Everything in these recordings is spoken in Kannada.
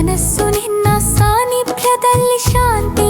ಮನಸ್ಸು ನಿನ್ನ ಸಾನ್ನಿಧ್ಯದಲ್ಲಿ ಶಾಂತಿ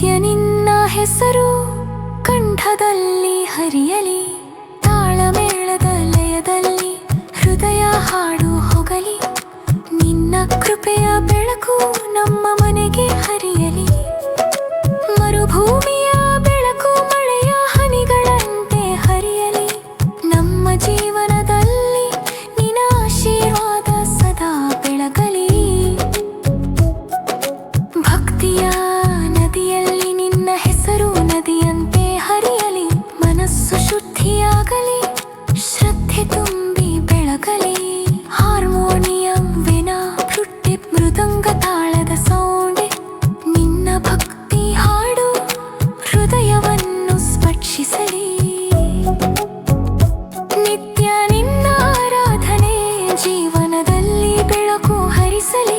ನಿತ್ಯ ನಿನ್ನ ಹೆಸರು, ಕಂಠದಲ್ಲಿ ಹರಿಯಲಿ ತಾಳಮೇಳದ ಲಯದಲ್ಲಿ ಹೃದಯ ಹಾಡು ಹೊಗಲಿ. ನಿನ್ನ ಕೃಪೆಯ ಬೆಳಕು ನಮ್ಮ ಮನೆಗೆ ಹರಿ Dice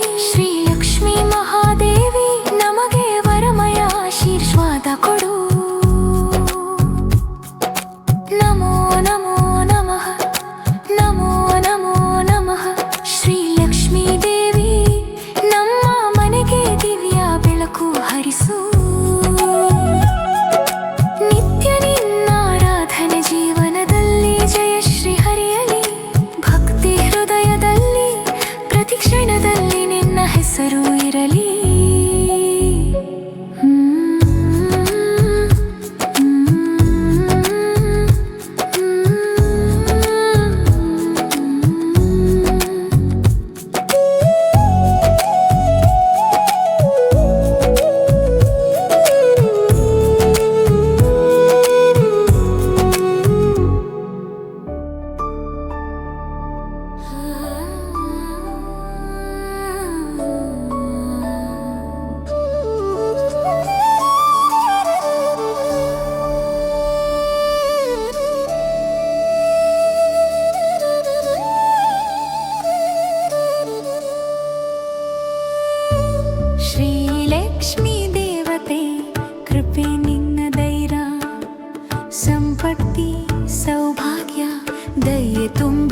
ये तुम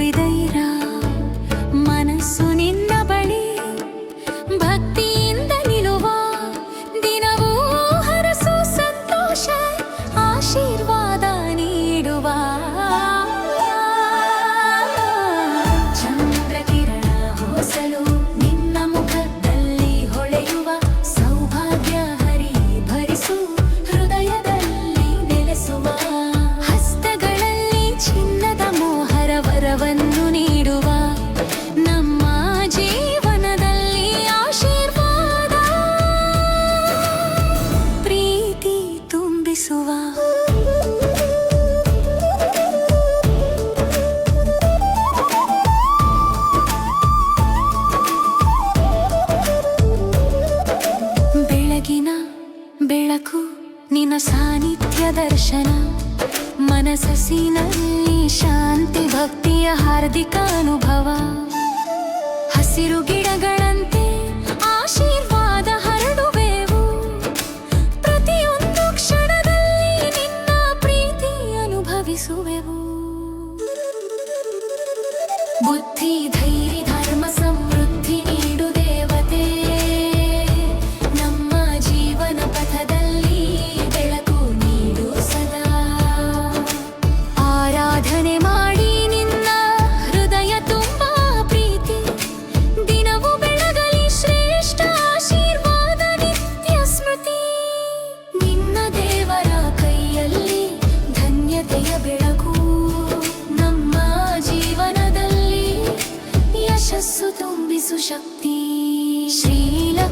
ದರ್ಶನ ಮನಸ್ಸಿನಲ್ಲಿ ಶಾಂತಿ ಭಕ್ತಿಯ ಹಾರ್ದಿಕ ಅನುಭವ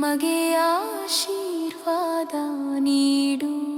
ನಮಗೆ ಆಶೀರ್ವಾದ ನೀಡು